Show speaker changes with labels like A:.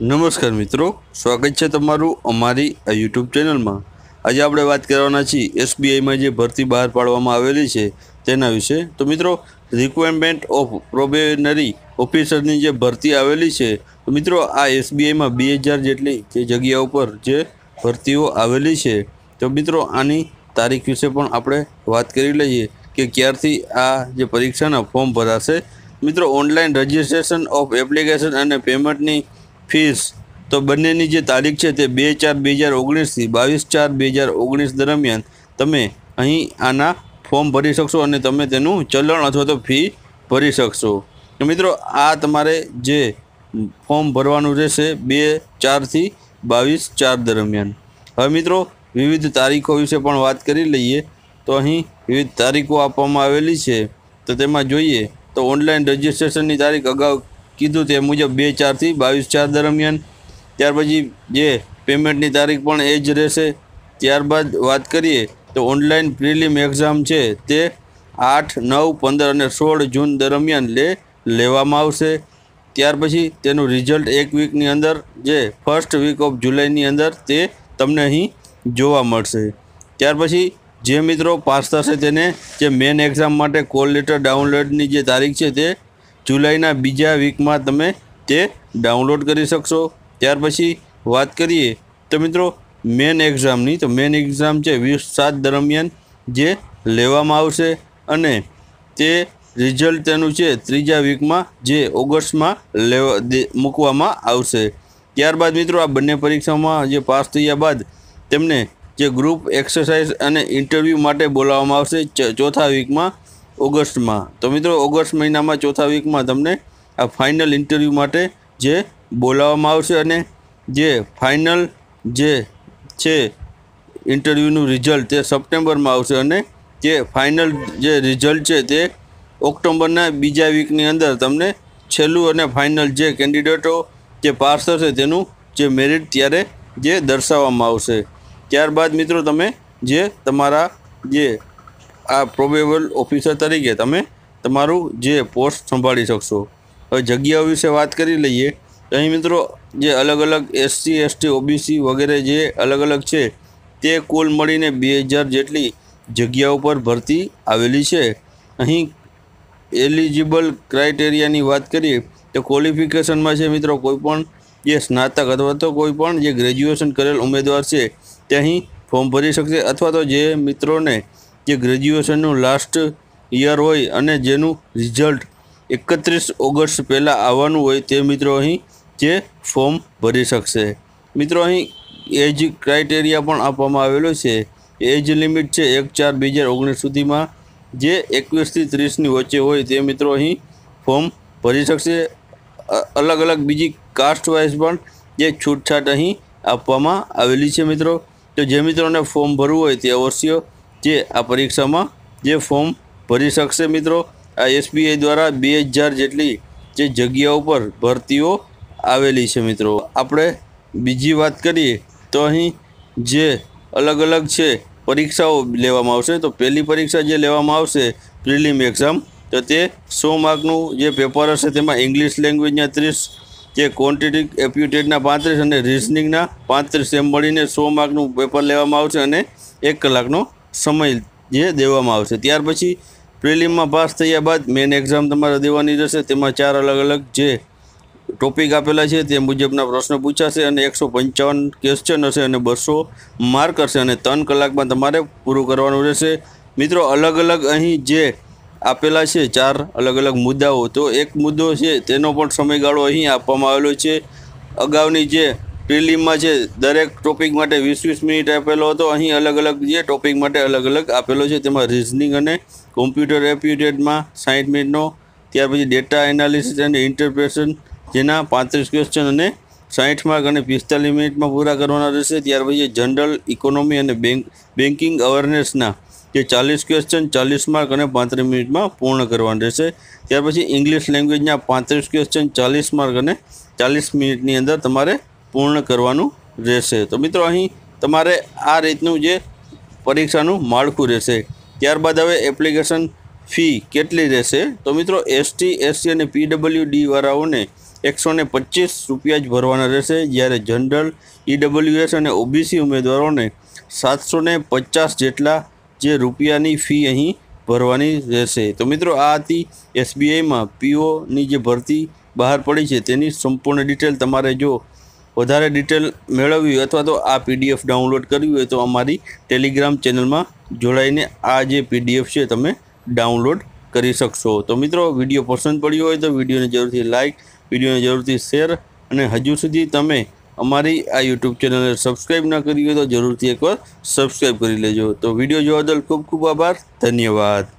A: નમસ્કાર મિત્રો, સ્વાગત છે તમારું અમારી આ યુટ્યુબ ચેનલમાં. આજે આપણે વાત કરવાના છીએ એસબીઆઈમાં જે ભરતી બહાર પાડવામાં આવેલી છે તેના વિશે. તો મિત્રો રિક્વાયરમેન્ટ ઓફ પ્રોબેનરી ઓફિસરની જે ભરતી આવેલી છે, તો મિત્રો આ એસબીઆઈમાં બે હજાર જેટલી જે જગ્યા ઉપર જે ભરતીઓ આવેલી છે, તો મિત્રો આની તારીખ વિશે પણ આપણે વાત કરી લઈએ કે ક્યારથી આ જે પરીક્ષાના ફોર્મ ભરાશે. મિત્રો ઓનલાઈન રજિસ્ટ્રેશન ઓફ એપ્લિકેશન અને પેમેન્ટની ફીસ. તો બંનેની જે તારીખ છે તે બે ચાર બે હજાર ઓગણીસથી બાવીસ ચાર બે હજાર ઓગણીસ દરમિયાન તમે અહીં આના ફોર્મ ભરી શકશો અને તમે તેનું ચલણ અથવા તો ફી ભરી શકશો. તો મિત્રો, આ તમારે જે ફોર્મ ભરવાનું રહેશે બે ચારથી બાવીસ ચાર દરમિયાન. હવે મિત્રો, વિવિધ તારીખો વિશે પણ વાત કરી લઈએ. તો અહીં વિવિધ તારીખો આપવામાં આવેલી છે. તો તેમાં જોઈએ તો ઓનલાઈન રજિસ્ટ્રેશનની તારીખ અગાઉ કીધું તે મુજબ બે ચારથી બાવીસ ચાર દરમિયાન. ત્યાર પછી જે પેમેન્ટની તારીખ પણ એ જ રહેશે. ત્યારબાદ વાત કરીએ તો ઓનલાઈન પ્રિલિમ એક્ઝામ છે તે આઠ, નવ, પંદર અને સોળ જૂન દરમિયાન લે લેવામાં આવશે. ત્યાર પછી તેનું રિઝલ્ટ એક વીકની અંદર જે ફર્સ્ટ વીક ઓફ જુલાઈની અંદર તે તમને અહીં જોવા મળશે. ત્યાર પછી જે મિત્રો પાસ થશે તેને જે મેન એક્ઝામ માટે કોલ લેટર ડાઉનલોડની જે તારીખ છે તે જુલાઈના બીજા વીકમાં તમે તે ડાઉનલોડ કરી શકશો. ત્યાર પછી વાત કરીએ તો મિત્રો, મેન એક્ઝામની. તો મેન એક્ઝામ છે વીસ સાત દરમિયાન જે લેવામાં આવશે અને તે રિઝલ્ટ તેનું છે ત્રીજા વીકમાં જે ઓગસ્ટમાં લેવા મૂકવામાં આવશે. ત્યારબાદ મિત્રો, આ બંને પરીક્ષામાં જે પાસ થયા બાદ તેમને જે ગ્રુપ એક્સરસાઇઝ અને ઇન્ટરવ્યૂ માટે બોલાવવામાં આવશે. ચોથા વીકમાં ઓગસ્ટમાં. તો મિત્રો, ઓગસ્ટ મહિનામાં ચોથા વીકમાં તમને આ ફાઇનલ ઇન્ટરવ્યૂ માટે જે બોલાવવામાં આવશે અને જે ફાઇનલ જે છે ઇન્ટરવ્યૂનું રિઝલ્ટ તે સપ્ટેમ્બરમાં આવશે અને જે ફાઇનલ જે રિઝલ્ટ છે તે ઓક્ટોબરના બીજા વીકની અંદર તમને છેલ્લું અને ફાઇનલ જે કેન્ડિડેટો જે પાસ થશે તેનું જે મેરિટ ત્યારે જે દર્શાવવામાં આવશે. ત્યારબાદ મિત્રો, તમે જે તમારા જે આ પ્રોબેબલ ઓફિસર તરીકે તમે તમારું જે પોસ્ટ સંભાળી શકશો. હવે જગ્યાઓ વિશે વાત કરી લઈએ. તો અહીં મિત્રો જે અલગ અલગ એસસી એસટી ઓબીસી વગેરે જે અલગ અલગ છે, તે કુલ મળીને બે હજાર જેટલી જગ્યાઓ પર ભરતી આવેલી છે. અહીં એલિજિબલ ક્રાઇટેરિયાની વાત કરીએ, તો ક્વોલિફિકેશનમાં છે મિત્રો કોઈ પણ જે સ્નાતક અથવા તો કોઈ પણ જે ગ્રેજ્યુએશન કરેલ ઉમેદવાર છે, તે અહીં ફોર્મ ભરી શકશે. અથવા તો જે મિત્રોને જે ગ્રેજ્યુએશનનું લાસ્ટ યર હોય અને જેનું રિઝલ્ટ એકત્રીસ ઓગસ્ટ પહેલાં આવવાનું હોય તે મિત્રો અહીં જે ફોર્મ ભરી શકશે. મિત્રો અહીં એજ ક્રાઇટેરિયા પણ આપવામાં આવેલો છે. એજ લિમિટ છે એક ચાર બે હજાર ઓગણીસ સુધીમાં. જે એકવીસથી ત્રીસની વચ્ચે હોય તે મિત્રો અહીં ફોર્મ ભરી શકશે. અલગ અલગ બીજી કાસ્ટ વાઇઝ પણ જે છૂટછાટ અહીં આપવામાં આવેલી છે મિત્રો. તો જે મિત્રોને ફોર્મ ભરવું હોય તે અવશ્ય જે આ પરીક્ષામાં જે ફોર્મ ભરી શકશે મિત્રો, આ એસબીઆઈ દ્વારા બે હજાર જેટલી જે જગ્યાઓ પર ભરતીઓ આવેલી છે મિત્રો. આપણે બીજી વાત કરીએ તો અહીં જે અલગ અલગ છે પરીક્ષાઓ લેવામાં આવશે, તો પહેલી પરીક્ષા જે લેવામાં આવશે, પ્રિલિમ એક્ઝામ, તો તે સો માર્કનું જે પેપર હશે તેમાં ઇંગ્લિશ લેંગ્વેજના ત્રીસ, જે ક્વોન્ટિટી એપ્યુટેડના પાંત્રીસ અને રિઝનિંગના પાંત્રીસ એમ મળીને સો માર્કનું પેપર લેવામાં આવશે અને એક કલાકનો સમય જે દેવામાં આવશે. ત્યાર પછી પ્રિલિમમાં પાસ થયા બાદ મેન એક્ઝામ તમારે દેવાની રહેશે. તેમાં ચાર અલગ અલગ જે ટોપિક આપેલા છે તે મુજબના પ્રશ્નો પૂછાશે અને એકસો પંચાવન ક્વેશ્ચન હશે અને બસો માર્ક હશે અને ત્રણ કલાકમાં તમારે પૂરું કરવાનું રહેશે. મિત્રો, અલગ અલગ અહીં જે આપેલા છે ચાર અલગ અલગ મુદ્દાઓ, તો એક મુદ્દો છે તેનો પણ સમયગાળો અહીં આપવામાં આવેલો છે. અગાઉની જે પ્રિલિમમાં છે દરેક ટોપિક માટે વીસ વીસ મિનિટ આપેલો હતો, અહીં અલગ અલગ જે ટોપિક માટે અલગ અલગ આપેલો છે, તેમાં રિઝનિંગ અને કોમ્પ્યુટર એપ્યુટેડમાં સાઠ મિનિટનો ત્યાર પછી ડેટા એનાલિસિસ અને ઇન્ટરપ્રેશન જેના પાંત્રીસ ક્વેશ્ચન અને સાઠ માર્ક અને પિસ્તાલીસ મિનિટમાં પૂરા કરવાના રહેશે. ત્યાર પછી જનરલ ઇકોનોમી અને બેંક બેન્કિંગ અવેરનેસના જે ચાલીસ ક્વેશ્ચન ચાલીસ માર્ક અને પાંત્રીસ મિનિટમાં પૂર્ણ કરવાના રહેશે. ત્યાર પછી ઇંગ્લિશ લેંગ્વેજના પાંત્રીસ ક્વેશ્ચન ચાલીસ માર્ક અને ચાલીસ મિનિટની અંદર તમારે પૂર્ણ કરવાનું રહેશે. તો મિત્રો, અહીં તમારે આ રીતનું જે પરીક્ષાનું માળખું રહેશે. ત્યારબાદ હવે એપ્લિકેશન ફી કેટલી રહેશે? તો મિત્રો એસટી એસસી અને પીડબ્લ્યુડી વાળાઓને એકસો ને પચીસ રૂપિયા જ ભરવાના રહેશે. જ્યારે જનરલ ઈડબલ્યુએસ અને ઓબીસી ઉમેદવારોને સાતસો ને પચાસ જેટલા જે રૂપિયાની ફી અહીં ભરવાની રહેશે. તો મિત્રો, આ હતી એસબીઆઈમાં પીઓની જે ભરતી બહાર પડી છે, તેની સંપૂર્ણ ડિટેલ તમારે જો વધારે ડિટેલ મેળવવી અથવા તો આ પીડીએફ ડાઉનલોડ કરવી હોય તો અમારી ટેલિગ્રામ ચેનલમાં જોડાઈને આ જે પીડીએફ છે તમે ડાઉનલોડ કરી શકશો. તો મિત્રો વીડિયો પસંદ પડ્યો હોય તો વિડીયોને જરૂરથી લાઇક વિડીયોને જરૂરથી શેર અને હજુ સુધી તમે અમારી આ યુટ્યુબ ચેનલને સબસ્ક્રાઈબ ના કરી હોય તો જરૂરથી એકવાર સબસ્ક્રાઈબ કરી લેજો. તો વીડિયો જોવા બદલ ખૂબ ખૂબ આભાર. ધન્યવાદ.